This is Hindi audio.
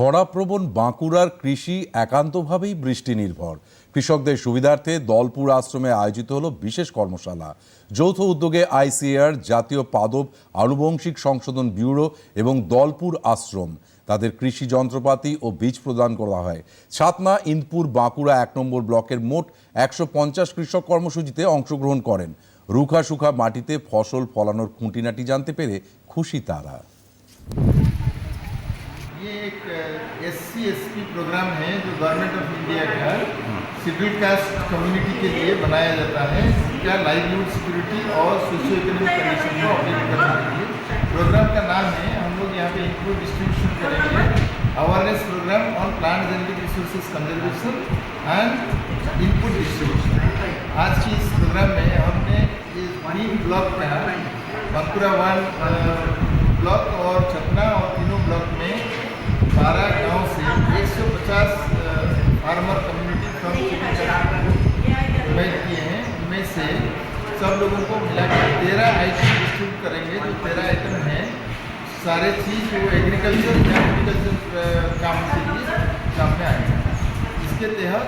খরাপ্রবণ বাঁকুড়ার কৃষি একান্তভাবেই বৃষ্টি নির্ভর কৃষকদের সুবিধার্থে দলপুর আশ্রমে আয়োজিত হলো বিশেষ কর্মশালা। যৌথ উদ্যোগে আইসিএআর, জাতীয় পাদব আনুবংশিক সংশোধন ব্যুরো এবং দলপুর আশ্রম। তাদের কৃষি যন্ত্রপাতি ও বীজ প্রদান করা হয়। ছাতনা, ইন্দপুর, বাঁকুড়া এক নম্বর ব্লকের মোট একশো পঞ্চাশ কৃষক কর্মসূচিতে অংশগ্রহণ করেন। রুখা সুখা মাটিতে ফসল ফলানোর খুঁটিনাটি জানতে পেরে খুশি তারা। ये एक एस सी प्रोग्राम है जो गवर्नमेंट ऑफ़ इंडिया का शेड्यूल कास्ट कम्युनिटी के लिए बनाया जाता है। क्या लाइवलीहुड सिक्योरिटी और सोशियो इकोनॉमिक कंडीशन को अपडेट करने के लिए। प्रोग्राम का नाम है, हम लोग यहाँ पे इनपुट डिस्ट्रीब्यूशन करेंगे। Awareness program on plant genetic resources conservation and input distribution आज की इस प्रोग्राम में हमने ये तीन ब्लॉक का बंकुरा वन ब्लॉक और छपना और तीनों ब्लॉक में बारह गाँव से 150 फार्मर कम्युनिटी फ्रॉम किए हैं, उनमें से सब लोगों को मिला के तेरह आइटम डिस्ट्रीब्यूट करेंगे, जो तेरह आइटम हैं। सारे चीज़ वो एग्रीकल्चर एग्रीकल्चर काम के लिए काम में आएँगे। इसके तहत